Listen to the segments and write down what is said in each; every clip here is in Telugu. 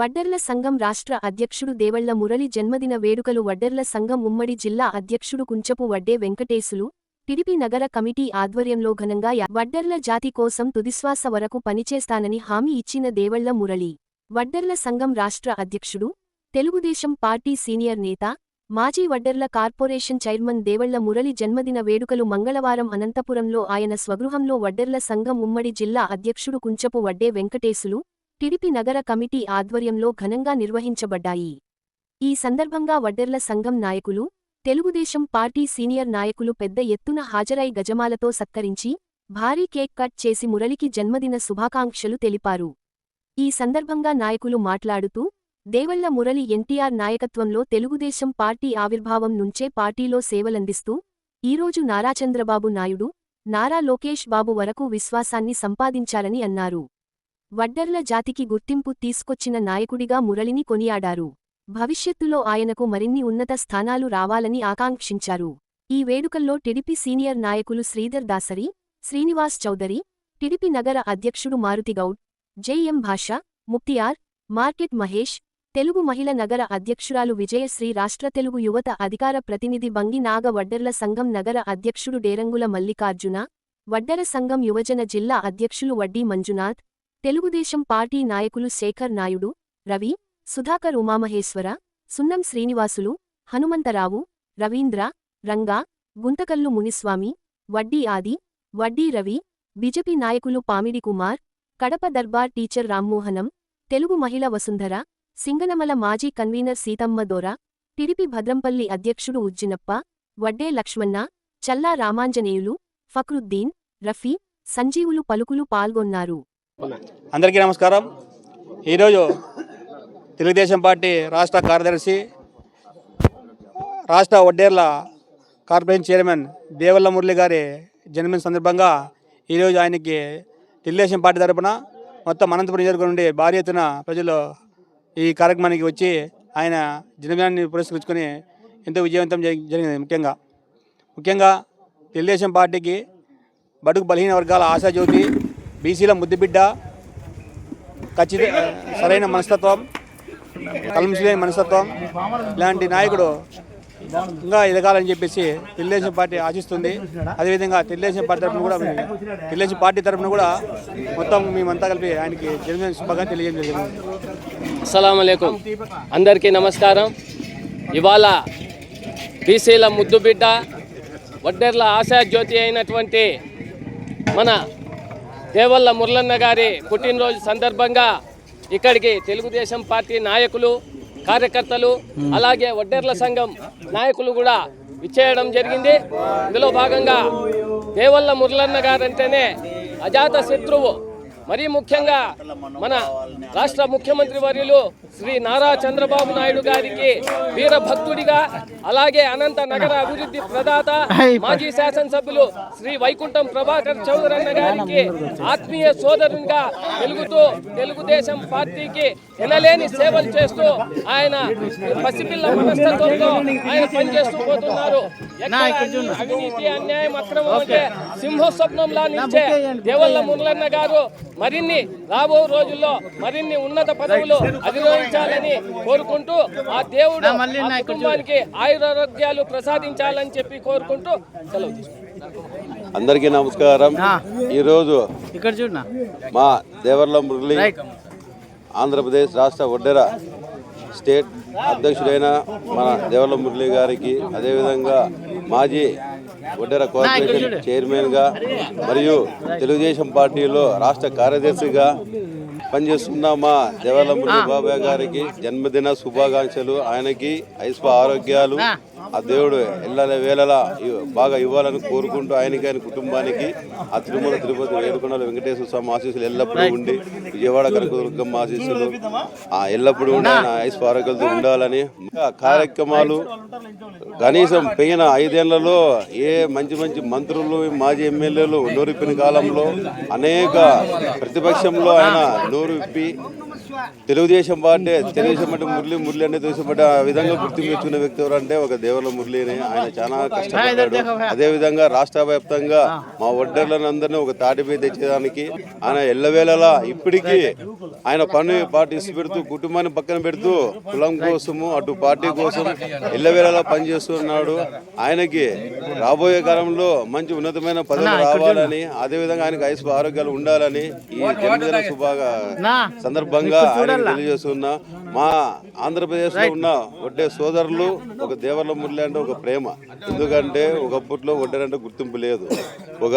వడ్డర్ల సంఘం రాష్ట్ర అధ్యక్షుడు దేవళ్ళ మురళి జన్మదిన వేడుకలు వడ్డర్ల సంఘం ఉమ్మడి జిల్లా అధ్యక్షుడు కుంచపు వడ్డే వెంకటేశులు టిడిపి నగర కమిటీ ఆధ్వర్యంలో ఘనంగా వడ్డర్ల జాతి కోసం తుదిశ్వాస వరకు పనిచేస్తానని హామీ ఇచ్చిన దేవళ్ళ మురళి వడ్డర్ల సంఘం రాష్ట్ర అధ్యక్షుడు తెలుగుదేశం పార్టీ సీనియర్ నేత మాజీ వడ్డర్ల కార్పొరేషన్ చైర్మన్ దేవళ్ళ మురళి జన్మదిన వేడుకలు మంగళవారం అనంతపురంలో ఆయన స్వగృహంలో వడ్డర్ల సంఘం ఉమ్మడి జిల్లా అధ్యక్షుడు కుంచపు వడ్డే వెంకటేశులు టిడిపి నగర కమిటీ ఆధ్వర్యంలో ఘనంగా నిర్వహించబడ్డాయి. ఈ సందర్భంగా వడ్డెర్ల సంఘం నాయకులు తెలుగుదేశం పార్టీ సీనియర్ నాయకులు పెద్ద ఎత్తున హాజరై గజమాలతో సత్కరించి భారీ కేక్ కట్ చేసి మురళికి జన్మదిన శుభాకాంక్షలు తెలిపారు. ఈ సందర్భంగా నాయకులు మాట్లాడుతూ దేవళ్ళ మురళి ఎన్టీఆర్ నాయకత్వంలో తెలుగుదేశం పార్టీ ఆవిర్భావం నుంచే పార్టీలో సేవలందిస్తూ ఈరోజు నారా చంద్రబాబు నాయుడు నారా లోకేష్ బాబు వరకు విశ్వాసాన్ని సంపాదించారని అన్నారు. వడ్డర్ల జాతికి గుర్తింపు తీసుకొచ్చిన నాయకుడిగా మురళిని కొనియాడారు. భవిష్యత్తులో ఆయనకు మరిన్ని ఉన్నత స్థానాలు రావాలని ఆకాంక్షించారు. ఈ వేడుకల్లో టిడిపి సీనియర్ నాయకులు శ్రీధర్ దాసరి శ్రీనివాస్ చౌదరి టిడిపి నగర అధ్యక్షుడు మారుతిగౌడ్ జేఎం భాష ముక్తియార్ మార్కెట్ మహేష్ తెలుగు మహిళ నగర అధ్యక్షురాలు విజయశ్రీ రాష్ట్ర తెలుగు యువత అధికార ప్రతినిధి బంగి నాగ వడ్డర్ల సంఘం నగర అధ్యక్షుడు డేరంగుల మల్లికార్జున వడ్డర సంఘం యువజన జిల్లా అధ్యక్షులు వడ్డీ మంజునాథ్ తెలుగుదేశం పార్టీ నాయకులు శేఖర్ నాయుడు రవి సుధాకర్ ఉమామహేశ్వర సున్నం శ్రీనివాసులు హనుమంతరావు రవీంద్ర రంగా గుంతకల్లు మునిస్వామి వడ్డీ ఆది వడ్డీ రవి బిజెపి నాయకులు పామిడి కుమార్ కడప దర్బార్ టీచర్ రామ్మోహనం తెలుగు మహిళ వసుంధర సింగనమల మాజీ కన్వీనర్ సీతమ్మ దోర టిడిపి భద్రంపల్లి అధ్యక్షుడు ఉజ్జినప్ప వడ్డే లక్ష్మణ చల్లా రామాంజనేయులు ఫక్రుద్దీన్ రఫీ సంజీవులు పలుకులు పాల్గొన్నారు. అందరికీ నమస్కారం. ఈరోజు తెలుగుదేశం పార్టీ రాష్ట్ర కార్యదర్శి రాష్ట్ర వడ్డేర్ల కార్పొరేషన్ చైర్మన్ దేవల్ల మురళి గారి జన్మదిన సందర్భంగా ఈరోజు ఆయనకి తెలుగుదేశం పార్టీ తరపున మొత్తం అనంతపురం నియోజకవర్గం నుండి భారీ ఎత్తున ప్రజలు ఈ కార్యక్రమానికి వచ్చి ఆయన జన్మదినాన్ని పురస్కరించుకొని ఎంతో విజయవంతం జరిగింది. ముఖ్యంగా ముఖ్యంగా తెలుగుదేశం పార్టీకి బడుగు బలహీన వర్గాల ఆశాజ్యోతి బీసీల ముద్దుబిడ్డ ఖచ్చితంగా సరైన మనస్తత్వం కలంశలేని మనస్తత్వం ఇలాంటి నాయకుడు ఇంకా ఎదగాలని చెప్పేసి తెలుగుదేశం పార్టీ ఆశిస్తుంది. అదేవిధంగా తెలుగుదేశం పార్టీ తరఫున కూడా తెలుగుదేశం పార్టీ తరఫున కూడా మొత్తం మేమంతా కలిపి ఆయనకి జన్మదిన శుభాకాంక్షలు తెలియజేయడం జరిగింది. అస్సలం అందరికీ నమస్కారం. ఇవాళ బీసీల ముద్దుబిడ్డ వడ్డెర్ల ఆశాజ్యోతి అయినటువంటి మన దేవల్ల మురళన్న గారి పుట్టినరోజు సందర్భంగా ఇక్కడికి తెలుగుదేశం పార్టీ నాయకులు కార్యకర్తలు అలాగే వడ్డెర్ల సంఘం నాయకులు కూడా ఇచ్చేయడం జరిగింది. ఇందులో భాగంగా దేవల్ల మురళన్న గారంటేనే అజాత శత్రువు మరీ ముఖ్యంగా మన రాష్ట్ర ముఖ్యమంత్రి వర్యులు శ్రీ నారా చంద్రబాబు నాయుడు గారికి వీర భక్తుడిగా అలాగే అనంత నగర అభివృద్ధి ప్రదాత మాజీ శాసనసభ్యులు శ్రీ వైకుంఠం ప్రభాకర్ చౌదరన్న గారికి ఆత్మీయ సోదరునిగా తెలుగుతూ తెలుగుదేశం పార్టీకి ఎనలేని సేవలు చేస్తూ ఆయన పసిపిల్ల మనస్తత్వంతో ఆయన పనిచేస్తూ పోతున్నారు. అవినీతి అన్యాయం అక్రమం అంటే సింహస్వప్నంలా నిలిచే దేవల్ల మురళన్న గారు మరిన్ని రాబో రోజుల్లో మరిన్ని ఉన్నత పదవులు అధిరోహించాలని కోరుకుంటూ ఆ దేవుడు ఆ కుటుంబానికి ఆయురారోగ్యాలు ప్రసాదించాలని చెప్పి కోరుకుంటూ సెలవు. అందరికీ నమస్కారం. ఈరోజు ఇక్కడ చూడనా మా దేవర్ల మురళి ఆంధ్రప్రదేశ్ రాష్ట్ర ఒడ్డెర స్టేట్ అధ్యక్షుడైన మన దేవర్ల మురళి గారికి అదేవిధంగా మాజీ ఒడ్డెర కార్పొరేషన్ చైర్మన్గా మరియు తెలుగుదేశం పార్టీలో రాష్ట్ర కార్యదర్శిగా పనిచేస్తున్న మా దేవర్ల మురళి బాబాయ్ గారికి జన్మదిన శుభాకాంక్షలు. ఆయనకి ఐశ్వ ఆరోగ్యాలు. ఆ దేవుడు ఎల్లల వేళలా బాగా ఇవ్వాలని కోరుకుంటూ ఆయనకి ఆయన కుటుంబానికి ఆ తిరుమల తిరుపతి వేడుకొండల వెంకటేశ్వర స్వామి ఆశీస్సులు ఎల్లప్పుడూ ఉండి విజయవాడ కనకదుర్గమ్మ ఆశీస్సులు ఆ ఎల్లప్పుడూ ఉండి ఆయన ఐశ్వ ఆరోగ్యాలతో ఉండాలని కార్యక్రమాలు కనీసం పోయిన ఐదేళ్ళలో ఏ మంచి మంచి మంత్రులు మాజీ ఎమ్మెల్యేలు నోరిప్పిన కాలంలో అనేక ప్రతిపక్షంలో ఆయన నోరు విప్పి తెలుగుదేశం పార్టీ తెలుగుదేశం అంటే మురళి మురళి అంటే తెలుగుదేశం పార్టీ ఆ విధంగా గుర్తింపు వ్యక్తి ఎవరంటే ఒక దేవర దేవల మురళిని ఆయన చాలా కష్టపడ్డాడు. అదేవిధంగా రాష్ట్ర వ్యాప్తంగా మా ఒడ్డర్లందరినీ ఒక తాటిపై తెచ్చేదానికి ఆయన ఎల్లవేళలా ఇప్పటికీ ఆయన పని పార్టీ పెడుతూ కుటుంబాన్ని పక్కన పెడుతూ కులం కోసము అటు పార్టీ కోసం ఎల్లవేళలా పనిచేస్తున్నాడు. ఆయనకి రాబోయే కాలంలో మంచి ఉన్నతమైన పదవి రావాలని అదేవిధంగా ఆయనకు ఐసు ఆరోగ్యాలు ఉండాలని ఈ జన్మదిన శుభాగా సందర్భంగా ఆయన తెలియజేస్తున్నా మా ఆంధ్రప్రదేశ్లో ఉన్న ఒడ్డే సోదరులు ఒక దేవర్ల మురళి అంటే ఒక ప్రేమ. ఎందుకంటే ఒకప్పట్లో ఒడ్డరంటే గుర్తింపు లేదు. ఒక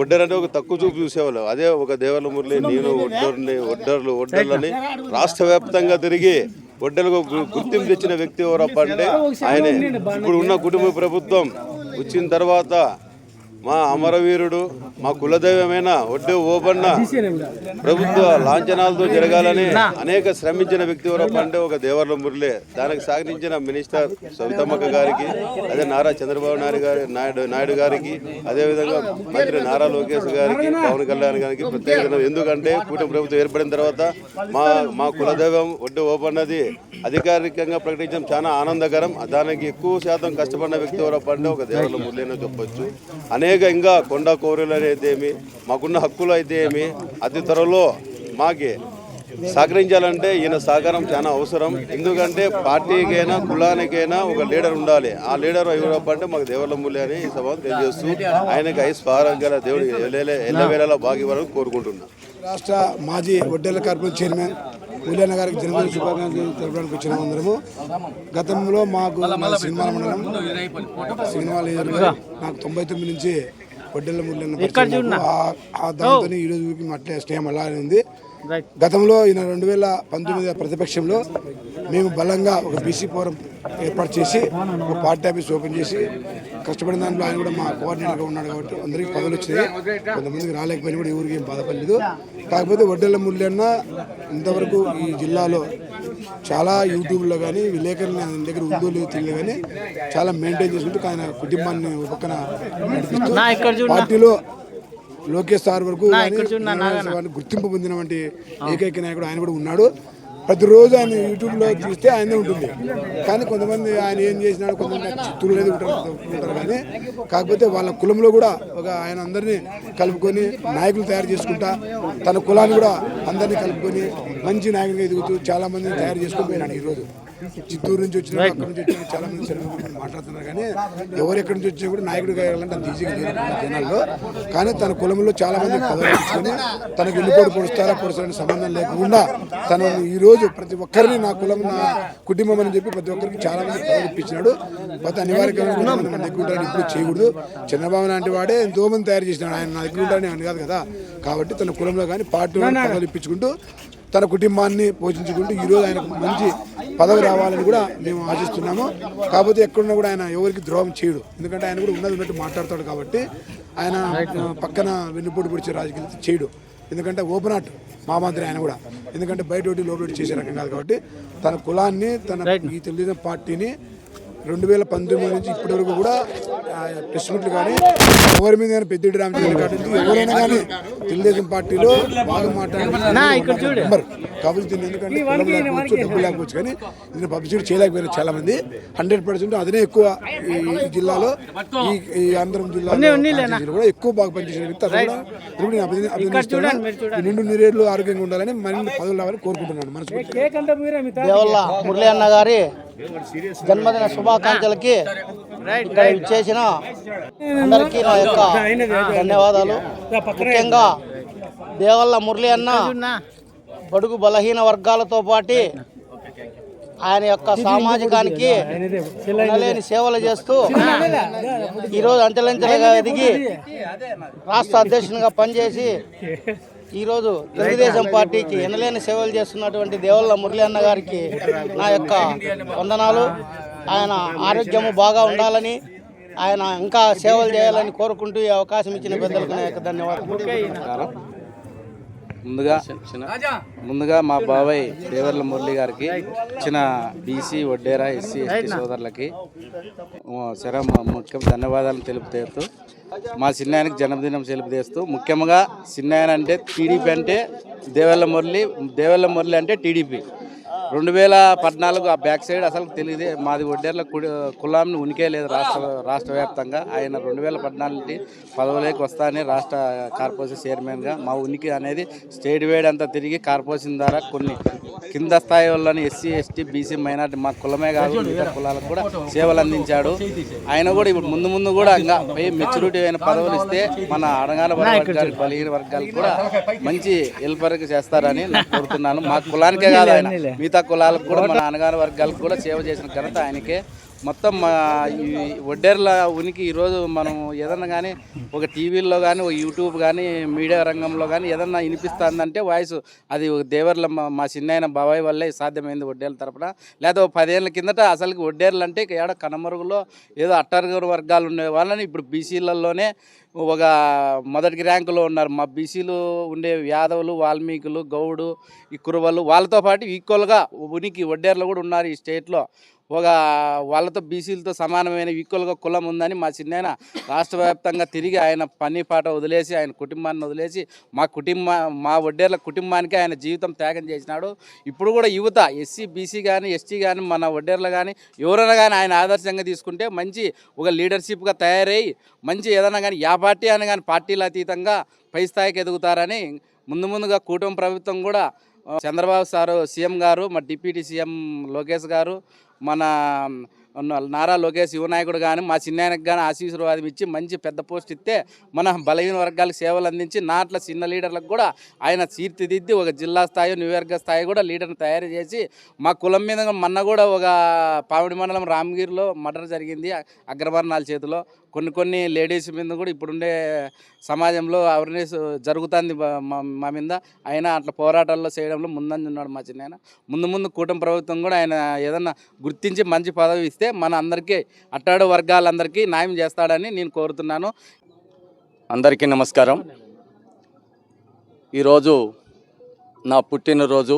ఒడ్డరంటే ఒక తక్కువ చూపు చూసేవాళ్ళు. అదే ఒక దేవర్ల మురళి నేను ఒడ్డర్ని ఒడ్డర్లు ఒడ్డర్లని రాష్ట్ర వ్యాప్తంగా తిరిగి ఒడ్డలకు గుర్తింపు తెచ్చిన వ్యక్తి ఎవరప్ప అంటే ఆయనే. ఇప్పుడు ఉన్న కుటుంబ ప్రభుత్వం వచ్చిన తర్వాత మా అమరవీరుడు మా కులదైవమైన ఒడ్డు ఓబన్న ప్రభుత్వ లాంఛనాలతో జరగాలని అనేక శ్రమించిన వ్యక్తి ఎవరప్ప అంటే ఒక దేవర్ల మురళి. దానికి సహకరించిన మినిస్టర్ సవితమ్మక్క గారికి అదే నారా చంద్రబాబు నాయుడు గారి నాయుడు నాయుడు గారికి అదేవిధంగా మంత్రి నారా లోకేష్ గారికి పవన్ కళ్యాణ్ గారికి ప్రత్యేక ఎందుకంటే కూటమి ప్రభుత్వం ఏర్పడిన తర్వాత మా మా కులదైవం ఒడ్డు ఓబన్నది అధికారికంగా ప్రకటించడం చాలా ఆనందకరం. దానికి ఎక్కువ శాతం కష్టపడిన వ్యక్తి ఎవరప్ప అంటే ఒక దేవర్ల మురళి అని చెప్పొచ్చు. అనేక ఇంకా కొండ కోరలు అయితే ఏమి మాకున్న హక్కులు అయితే ఏమి అతి త్వరలో మాకి సహకరించాలంటే ఈయన సహకారం చాలా అవసరం. ఎందుకంటే పార్టీకైనా కులానికైనా ఒక లీడర్ ఉండాలి. ఆ లీడర్ ఎవరప్ప మాకు దేవలమ్ములి అని ఈ సభ తెలియజేస్తూ ఆయనకి ఐస్ గల దేవుడు ఎల్లవేళ ఎల్లవేళలా భాగ్యవరం కోరుకుంటున్నా. రాష్ట్ర మాజీ వడ్డేల కార్పొరేషన్ చైర్మన్ మూల్యాన్న గారికి జన్మదిన శుభాకాంక్షలు తెలపడానికి వచ్చిన అందరము. గతంలో మాకు సినిమాల మండలం సినిమాల నాకు తొంభై తొమ్మిది నుంచి వడ్డెల మూల్యాన్న పరిచయం నాకు. ఆ- ఆ దాంతో ఈ రోజు వరకు అట్లే స్టేమ్ అలానే ఉంది. గతంలో ఈయన రెండు వేల పంతొమ్మిది ప్రతిపక్షంలో మేము బలంగా ఒక బీసీ ఫోరం ఏర్పాటు చేసి ఒక పార్టీ ఆఫీస్ ఓపెన్ చేసి కష్టపడిన దాంట్లో ఆయన కూడా మా కోఆర్డినేటర్గా ఉన్నాడు కాబట్టి అందరికీ పదవులు వచ్చినాయి. కొంతమందికి రాలేకపోయినా కూడా ఎవరికి ఏం బాధపడలేదు. కాకపోతే వడ్డెల మురళన్న ఇంతవరకు ఈ జిల్లాలో చాలా యూట్యూబ్లో కానీ విలేకరులు ఆయన దగ్గర ఉందో లేదో తెలియదు కానీ చాలా మెయింటైన్ చేసుకుంటూ ఆయన కుటుంబాన్ని పక్కన పార్టీలో లోకేష్ సార్ వరకు గుర్తింపు పొందినటువంటి ఏకైక నాయకుడు ఆయన కూడా ఉన్నాడు. ప్రతిరోజు ఆయన యూట్యూబ్లో చూస్తే ఆయనే ఉంటుంది. కానీ కొంతమంది ఆయన ఏం చేసినాడు కొంతమంది చిత్తూరు లేదు ఉంటారు ఉంటారు కానీ కాకపోతే వాళ్ళ కులంలో కూడా ఒక ఆయన అందరినీ కలుపుకొని నాయకులు తయారు చేసుకుంటా తన కులాన్ని కూడా అందరినీ కలుపుకొని మంచి నాయకుడిగా ఎదుగుతూ చాలా మందిని తయారు చేసుకొని పోయినాడు ఈరోజు. చిత్తూరు నుంచి వచ్చిన అక్కడి నుంచి వచ్చిన చాలా మంది సెలవు మాట్లాడుతున్నారు. కానీ ఎవరు ఎక్కడి నుంచి వచ్చినా కూడా నాయకుడు కావాలంటే అంత ఈజీగా లేదు జనాల్లో. కానీ తన కులంలో చాలా మంది పదవించుకొని తనకు ఎన్నికోడు పొడుస్తారా పొడుస్తారని సంబంధం లేకుండా తను ఈరోజు ప్రతి ఒక్కరిని నా కులం నా కుటుంబం అని చెప్పి ప్రతి ఒక్కరికి చాలా మంది పదవులు ఇప్పించినాడు. పోతే అనివార్యంగా కొంతమంది మన దగ్గర ఇప్పుడు చేయకూడదు. చంద్రబాబు లాంటి వాడే ఎంతో మంది తయారు చేసినాడు. ఆయన నా దగ్గర అని కాదు కదా. కాబట్టి తన కులంలో కానీ పార్టీ పదవులు ఇప్పించుకుంటూ తన కుటుంబాన్ని పోషించుకుంటూ ఈరోజు ఆయనకు మంచి పదవి రావాలని కూడా మేము ఆశిస్తున్నాము. కాకపోతే ఎక్కడున్నా కూడా ఆయన ఎవరికి ద్రోహం చేయడు. ఎందుకంటే ఆయన కూడా ఉన్నది ఉన్నట్టు మాట్లాడతాడు కాబట్టి ఆయన పక్కన వెన్నుపోటు పొడిచే రాజకీయాలు చేయడు. ఎందుకంటే ఓపెన్ ఆర్ట్ మా మాదిరి ఆయన కూడా. ఎందుకంటే బయట ఒకటి లోపల చేసే రకం కాదు కాబట్టి తన కులాన్ని తన ఈ తెలుగుదేశం పార్టీని రెండు వేల పంతొమ్మిది నుంచి ఇప్పటి వరకు కూడా ప్రెస్ మీట్లు కానీ ఎవరి మీద కానీ పెద్దిరెడ్డి రామచంద్ర గారి నుంచి ఎవరైనా కానీ తెలుగుదేశం పార్టీలో బాగా మాట్లాడారు కాబట్టి దీన్ని ఎందుకంటే కులం లేకపోవచ్చు డబ్బు లేకపోవచ్చు కానీ దీన్ని పబ్లిసిటీ చేయలేకపోయారు చాలా మంది హండ్రెడ్ పర్సెంట్ అదనే ఎక్కువ ఈ జిల్లాలో ఈ ఆంధ్రం జిల్లాలో కూడా ఎక్కువ బాగా పనిచేసిన వ్యక్తి కూడా అభినందిస్తున్నాను నిండు నీరేళ్ళు ఆరోగ్యంగా ఉండాలని మరిన్ని పదవులు రావాలని కోరుకుంటున్నాను. మనసు దేవల్ల మురళి అన్న గారి జన్మదిన శుభాకాంక్షలకి ఇక్కడ చేసిన అందరికీ నా యొక్క ధన్యవాదాలు. ముఖ్యంగా దేవల్ల మురళి అన్న బడుగు బలహీన వర్గాలతో పాటి ఆయన యొక్క సామాజికానికి ఎనలేని సేవలు చేస్తూ ఈరోజు అంచెలంచెలుగా ఎదిగి రాష్ట్ర అధ్యక్షునిగా పనిచేసి ఈరోజు తెలుగుదేశం పార్టీకి ఎనలేని సేవలు చేస్తున్నటువంటి దేవల్ల మురళి అన్న గారికి నా యొక్క వందనాలు. ఆయన ఆరోగ్యము బాగా ఉండాలని ఆయన ఇంకా సేవలు చేయాలని కోరుకుంటూ ఈ అవకాశం ఇచ్చిన పెద్దలకు నా యొక్క ధన్యవాదాలు ముందుగా ముందుగా మా బాబాయ్ దేవర్ల మురళి గారికి ఇచ్చిన బీసీ వడ్డేరా ఎస్సీ ఎస్టీ సోదరులకి సరే మా ధన్యవాదాలు తెలుపుతూ మా చిన్నాయనకి జన్మదినం తెలుపుతేస్తూ ముఖ్యంగా చిన్నాయన అంటే టీడీపీ అంటే దేవర్ల మురళి దేవల్ల మురళి అంటే టీడీపీ. రెండు వేల పద్నాలుగు ఆ బ్యాక్ సైడ్ అసలు తెలియదే మాది ఒడ్డేర్ల కుడి కులాంని ఉనికే లేదు రాష్ట్ర రాష్ట్ర వ్యాప్తంగా ఆయన రెండు వేల పద్నాలుగు పదవులోకి వస్తానే రాష్ట్ర కార్పొరేషన్ చైర్మన్గా మా ఉనికి అనేది స్టేట్ వైడ్ అంతా తిరిగి కార్పొరేషన్ ద్వారా కొన్ని కింద స్థాయి వాళ్ళని ఎస్సీ ఎస్టీ బీసీ మైనార్టీ మా కులమే కాదు మిగతా కులాలకు కూడా సేవలు అందించాడు. ఆయన కూడా ఇప్పుడు ముందు ముందు కూడా ఇంకా మెచ్యూరిటీ అయిన పదవులు ఇస్తే మన అడగాల వర్గాలకు బలహీన వర్గాలకు కూడా మంచి హెల్పర్ చేస్తారని నేను కోరుతున్నాను. మా కులానికే కాదు ఆయన. మిగతా కులాలకు కూడా మన అనగాన వర్గాలకు కూడా సేవ చేసిన ఘనత ఆయనకే. మొత్తం మా ఒడ్డేర్ల ఉనికి ఈరోజు మనం ఏదన్నా కానీ ఒక టీవీల్లో కానీ ఒక యూట్యూబ్ కానీ మీడియా రంగంలో కానీ ఏదన్నా వినిపిస్తుందంటే వాయిస్ అది ఒక దేవర్ల మా మా చిన్న బాబాయ్ వల్లే సాధ్యమైంది ఒడ్డేర్ల తరపున. లేదా ఒక పదేళ్ళ కిందట అసలుకి ఒడ్డేర్లు అంటే ఏడ కనమరుగులో ఏదో అట్టర్గర్ వర్గాలు ఉండే వాళ్ళని ఇప్పుడు బీసీలలోనే ఒక మొదటి ర్యాంకులో ఉన్నారు. మా బీసీలు ఉండే యాదవులు వాల్మీకులు గౌడు ఈ కురువలు వాళ్ళతో పాటు ఈక్వల్గా ఉనికి ఒడ్డేర్లు కూడా ఉన్నారు ఈ స్టేట్లో. ఒక వాళ్ళతో బీసీలతో సమానమైన ఈక్వల్గా కులం ఉందని మా చిన్నాయన రాష్ట్ర వ్యాప్తంగా తిరిగి ఆయన పని పాట వదిలేసి ఆయన కుటుంబాన్ని వదిలేసి మా కుటుంబ మా వడ్డేర్ల కుటుంబానికి ఆయన జీవితం త్యాగం చేసినాడు. ఇప్పుడు కూడా యువత ఎస్సీ బీసీ కానీ ఎస్టీ కానీ మన వడ్డేర్లు కానీ ఎవరైనా కానీ ఆయన ఆదర్శంగా తీసుకుంటే మంచి ఒక లీడర్షిప్గా తయారై మంచి ఏదైనా కానీ యా పార్టీ అని కానీ పార్టీల అతీతంగా పై స్థాయికి ఎదుగుతారని ముందు ముందుగా కూటమి ప్రభుత్వం కూడా చంద్రబాబు సారు సీఎం గారు మా డిప్యూటీ సీఎం లోకేష్ గారు మన నారా లోకేష్ యువనాయకుడు కానీ మా చిన్నాయనకు కానీ ఆశీర్వాదం ఇచ్చి మంచి పెద్ద పోస్ట్ ఇస్తే మన బలహీన వర్గాలకు సేవలు అందించి నాట్ల చిన్న లీడర్లకు కూడా ఆయన తీర్చిదిద్ది ఒక జిల్లా స్థాయి నియోజకవర్గ స్థాయి కూడా లీడర్ని తయారు చేసి మా కులం మీద మొన్న కూడా ఒక పావిడి మండలం రామగిరిలో మర్డర్ జరిగింది అగ్రవర్ణాల చేతిలో. కొన్ని కొన్ని లేడీస్ మీద కూడా ఇప్పుడుండే సమాజంలో అవేర్నెస్ జరుగుతుంది మా మా మీద. ఆయన అట్లా పోరాటాల్లో చేయడంలో ముందంజ ఉన్నాడు మా చిన్న ముందు ముందు కూటమి ప్రభుత్వం కూడా ఆయన ఏదన్నా గుర్తించి మంచి పదవి ఇస్తే మన అందరికీ అట్టాడు వర్గాలందరికీ న్యాయం చేస్తాడని నేను కోరుతున్నాను. అందరికీ నమస్కారం. ఈరోజు నా పుట్టినరోజు.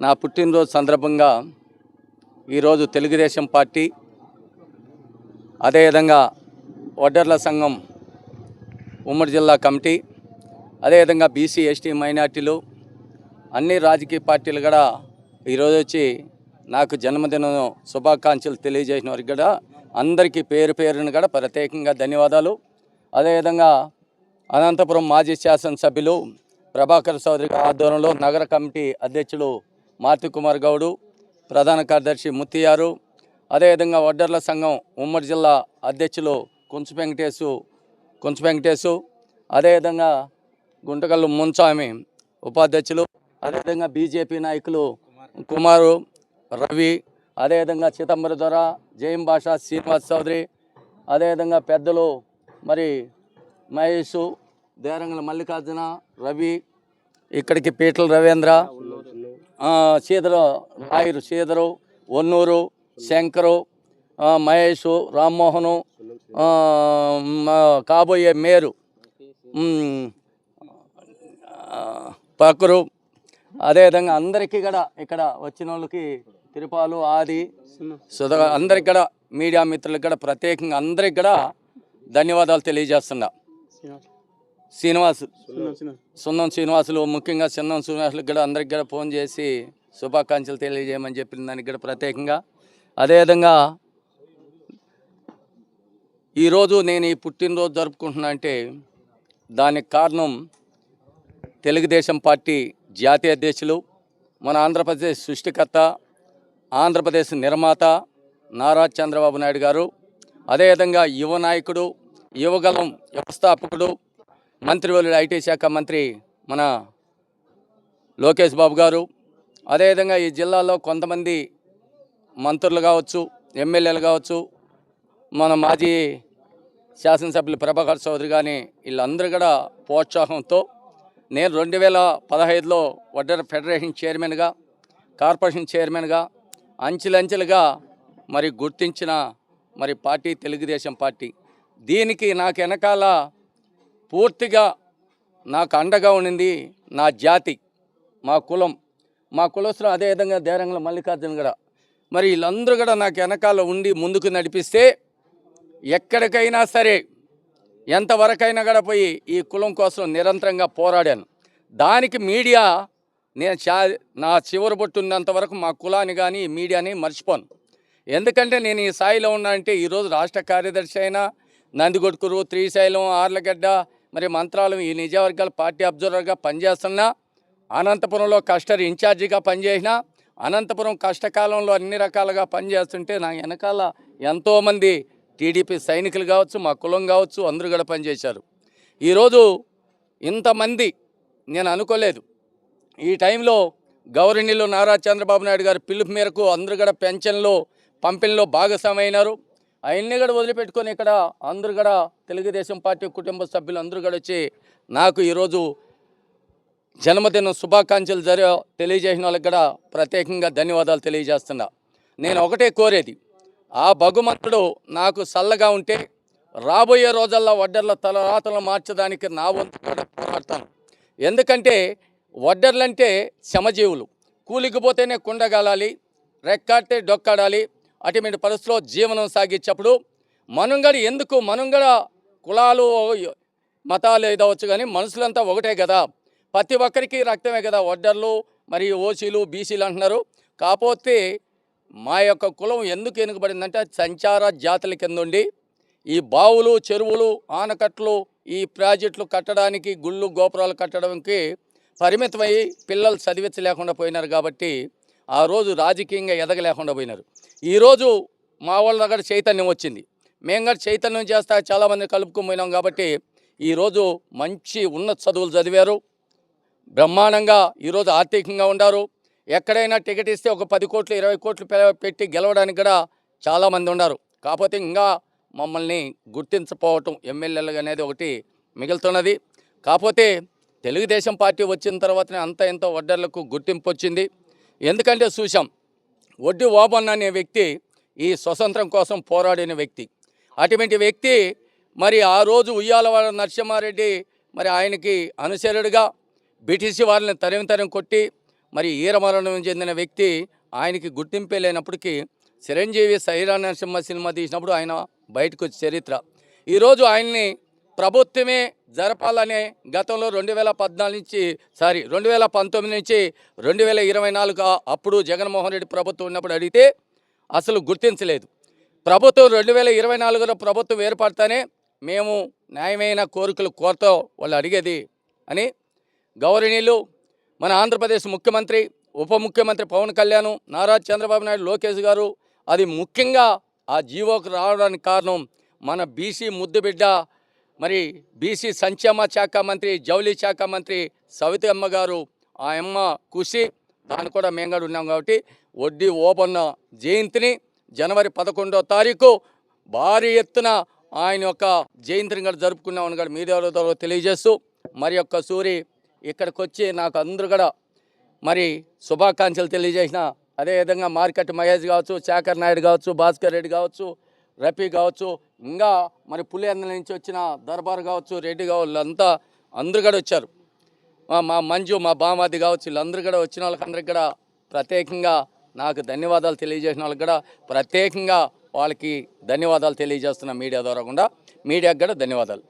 నా పుట్టినరోజు సందర్భంగా ఈరోజు తెలుగుదేశం పార్టీ అదేవిధంగా ఒడ్డర్ల సంఘం ఉమ్మడి జిల్లా కమిటీ అదేవిధంగా బీసీ ఎస్టీ మైనార్టీలు అన్ని రాజకీయ పార్టీలు కూడా ఈరోజు వచ్చి నాకు జన్మదిన శుభాకాంక్షలు తెలియజేసిన వారికి కూడా అందరికీ పేరు పేరును కూడా ప్రత్యేకంగా ధన్యవాదాలు. అదేవిధంగా అనంతపురం మాజీ శాసనసభ్యులు ప్రభాకర్ చౌదరి ఆధ్వర్యంలో నగర కమిటీ అధ్యక్షులు మార్తి కుమార్ గౌడు ప్రధాన కార్యదర్శి ముత్తియారు అదేవిధంగా వడ్డర్ల సంఘం ఉమ్మడి జిల్లా అధ్యక్షులు కుంచు వెంకటేశు కుంచు వెంకటేశు అదేవిధంగా గుంటకల్లు మున్స్వామి ఉపాధ్యక్షులు అదేవిధంగా బీజేపీ నాయకులు కుమారు రవి అదేవిధంగా చిదంబర దొర జయం భాష శ్రీనివాస్ చౌదరి అదేవిధంగా పెద్దలు మరి మహేష్ దేరంగల మల్లికార్జున రవి ఇక్కడికి పీటల రవీంద్ర సీదరు శ్రీధరు రాయరు శ్రీధరు ఒన్నూరు శంకరు మహేషు మహేష్ రామ్మోహను మా కాబోయే మేరు పకరు అదేవిధంగా అందరికీ కూడా ఇక్కడ వచ్చిన వాళ్ళకి తిరుపాలు ఆది సుధ అందరికి కూడా మీడియా మిత్రులకు కూడా ప్రత్యేకంగా అందరికి కూడా ధన్యవాదాలు తెలియజేస్తున్నా. శ్రీనివాసు సున్నం శ్రీనివాసులు ముఖ్యంగా సున్నం శ్రీనివాసులకు కూడా అందరికి కూడా ఫోన్ చేసి శుభాకాంక్షలు తెలియజేయమని చెప్పిన దానికి కూడా ప్రత్యేకంగా అదేవిధంగా ఈరోజు నేను ఈ పుట్టినరోజు జరుపుకుంటున్నా అంటే దానికి కారణం తెలుగుదేశం పార్టీ జాతీయ అధ్యక్షులు మన ఆంధ్రప్రదేశ్ సృష్టికర్త ఆంధ్రప్రదేశ్ నిర్మాత నారా చంద్రబాబు నాయుడు గారు అదేవిధంగా యువ నాయకుడు యువగలం వ్యవస్థాపకుడు మంత్రివర్యుడు ఐటీ శాఖ మంత్రి మన లోకేష్ బాబు గారు అదేవిధంగా ఈ జిల్లాలో కొంతమంది మంత్రులు కావచ్చు ఎమ్మెల్యేలు కావచ్చు మన మాజీ శాసనసభ్యులు ప్రభాకర్ చౌదరి కానీ వీళ్ళందరూ కూడా ప్రోత్సాహంతో నేను రెండు వేల పదహైదులో వడ్డర ఫెడరేషన్ చైర్మన్గా కార్పొరేషన్ చైర్మన్గా అంచెలంచెలుగా మరి గుర్తించిన మరి పార్టీ తెలుగుదేశం పార్టీ. దీనికి నాకు వెనకాల పూర్తిగా నాకు అండగా ఉండింది నా జాతి మా కులం. మా కులస్తులు అదేవిధంగా దేరంగుల మల్లికార్జున కూడా మరి వీళ్ళందరూ కూడా నాకు వెనకాల ఉండి ముందుకు నడిపిస్తే ఎక్కడికైనా సరే ఎంతవరకైనా కూడా పోయి ఈ కులం కోసం నిరంతరంగా పోరాడాను. దానికి మీడియా నేను చా నా చివరి బొట్టున్నంత వరకు మా కులాన్ని కానీ మీడియాని మర్చిపోను. ఎందుకంటే నేను ఈ స్థాయిలో ఉన్నానంటే ఈరోజు రాష్ట్ర కార్యదర్శి అయినా నందికొట్కూరు శ్రీశైలం ఆర్లగడ్డ మరి మంత్రాలు ఈ నిజవర్గాల పార్టీ అబ్జర్వర్గా పనిచేస్తున్నా అనంతపురంలో కస్టర్ ఇన్ఛార్జిగా పనిచేసిన అనంతపురం కష్టకాలంలో అన్ని రకాలుగా పనిచేస్తుంటే నా వెనకాల ఎంతోమంది టీడీపీ సైనికులు కావచ్చు మా కులం కావచ్చు అందరూ కూడా పనిచేశారు. ఈరోజు ఇంతమంది నేను అనుకోలేదు. ఈ టైంలో గౌరవనీయులు నారా చంద్రబాబు నాయుడు గారి పిలుపు మేరకు అందరూ కూడా పెన్షన్లో పంపిణీలో భాగస్వామైనారు. అవన్నీ కూడా వదిలిపెట్టుకొని ఇక్కడ అందరూ కూడా తెలుగుదేశం పార్టీ కుటుంబ సభ్యులు అందరూ కూడా వచ్చి నాకు ఈరోజు జన్మదిన శుభాకాంక్షలు జరి తెలియజేసిన వాళ్ళకి కూడా ప్రత్యేకంగా ధన్యవాదాలు తెలియజేస్తున్నా. నేను ఒకటే కోరేది ఆ భగవంతుడు నాకు చల్లగా ఉంటే రాబోయే రోజుల్లో వడ్డర్ల తలరాతలు మార్చడానికి నా వంతు కూడా పోరాడతాను. ఎందుకంటే వడ్డర్లంటే శ్రమజీవులు. కూలికి పోతేనే కుండగాలాలి రెక్కాడితే డొక్కాడాలి అటువంటి పరిస్థితిలో జీవనం సాగించేప్పుడు మనుంగడ ఎందుకు మనుంగడ కులాలు మతాలు ఏదవచ్చు కానీ మనుషులంతా ఒకటే కదా. ప్రతి ఒక్కరికి రక్తమే కదా వడ్డర్లు మరియు ఓసీలు బీసీలు అంటున్నారు. కాకపోతే మా యొక్క కులం ఎందుకు వెనుకబడిందంటే సంచార జాతుల కింద ఉండి ఈ బావులు చెరువులు ఆనకట్లు ఈ ప్రాజెక్టులు కట్టడానికి గుళ్ళు గోపురాలు కట్టడానికి పరిమితమై పిల్లలు చదివించలేకుండా పోయినారు కాబట్టి ఆ రోజు రాజకీయంగా ఎదగలేకుండా పోయినారు. ఈరోజు మా వాళ్ళ దగ్గర చైతన్యం వచ్చింది. మేము కూడా చైతన్యం చేస్తా చాలామంది కలుపుకుపోయినాం కాబట్టి ఈరోజు మంచి ఉన్నత చదువులు చదివారు. బ్రహ్మాండంగా ఈరోజు ఆర్థికంగా ఉన్నారు ఎక్కడైనా టికెట్ ఇస్తే ఒక పది కోట్లు ఇరవై కోట్లు పెట్టి గెలవడానికి కూడా చాలామంది ఉన్నారు కాకపోతే ఇంకా మమ్మల్ని గుర్తించపోవటం ఎమ్మెల్యేలు అనేది ఒకటి మిగులుతున్నది. కాకపోతే తెలుగుదేశం పార్టీ వచ్చిన తర్వాతనే అంత ఎంతో వడ్డర్లకు గుర్తింపు వచ్చింది. ఎందుకంటే చూసాం వడ్డీ ఓబన్ అనే వ్యక్తి ఈ స్వతంత్రం కోసం పోరాడిన వ్యక్తి. అటువంటి వ్యక్తి మరి ఆ రోజు ఉయ్యాలవాడ నరసింహారెడ్డి మరి ఆయనకి అనుచరుడుగా బ్రిటిష్ వారిని తరిం తరిం కొట్టి మరి ఈరమరణం చెందిన వ్యక్తి ఆయనకి గుర్తింపే లేనప్పటికీ చిరంజీవి సైరా నరసింహ సినిమా తీసినప్పుడు ఆయన బయటకు వచ్చే చరిత్ర. ఈరోజు ఆయన్ని ప్రభుత్వమే జరపాలనే గతంలో రెండు వేల పద్నాలుగు నుంచి సారీ రెండు వేల పంతొమ్మిది నుంచి రెండు వేల ఇరవై నాలుగు అప్పుడు జగన్మోహన్ రెడ్డి ప్రభుత్వం ఉన్నప్పుడు అడిగితే అసలు గుర్తించలేదు. ప్రభుత్వం రెండు వేల ఇరవై నాలుగులో ప్రభుత్వం ఏర్పడతానే మేము న్యాయమైన కోరికలు కోరుతూ వాళ్ళు అడిగేది అని గౌరవనీయులు మన ఆంధ్రప్రదేశ్ ముఖ్యమంత్రి ఉప ముఖ్యమంత్రి పవన్ కళ్యాణ్ నారా చంద్రబాబు నాయుడు లోకేష్ గారు అది ముఖ్యంగా ఆ జీవోకు రావడానికి కారణం మన బీసీ ముద్దుబిడ్డ మరి బీసీ సంక్షేమ శాఖ మంత్రి జౌలి శాఖ మంత్రి సవిత అమ్మ గారు ఆ అమ్మ కృషి దాన్ని కూడా మేము కూడా ఉన్నాం కాబట్టి వడ్డీ ఓపన్న జయంతిని జనవరి పదకొండో తారీఖు భారీ ఎత్తున ఆయన యొక్క జయంతిని కూడా జరుపుకున్నామని కూడా మీడియాలో తెలియజేస్తూ మరి యొక్క సూరి ఇక్కడికి వచ్చి నాకు అందరూ కూడా మరి శుభాకాంక్షలు తెలియజేసిన అదేవిధంగా మార్కెట్ మహేష్ కావచ్చు శేఖర్ నాయుడు కావచ్చు భాస్కర్ రెడ్డి కావచ్చు రఫీ కావచ్చు ఇంకా మరి పులివెందుల నుంచి వచ్చిన దర్బార్ కావచ్చు రెడ్డి కావచ్చు అంతా అందరు కూడా వచ్చారు. మా- మా మంజు మా బామాది కావచ్చు వీళ్ళందరూ కూడా వచ్చిన వాళ్ళకందరికి కూడా ప్రత్యేకంగా నాకు ధన్యవాదాలు తెలియజేసిన వాళ్ళకి కూడా ప్రత్యేకంగా వాళ్ళకి ధన్యవాదాలు తెలియజేస్తున్న మీడియా ద్వారా కూడా మీడియాకి కూడా ధన్యవాదాలు.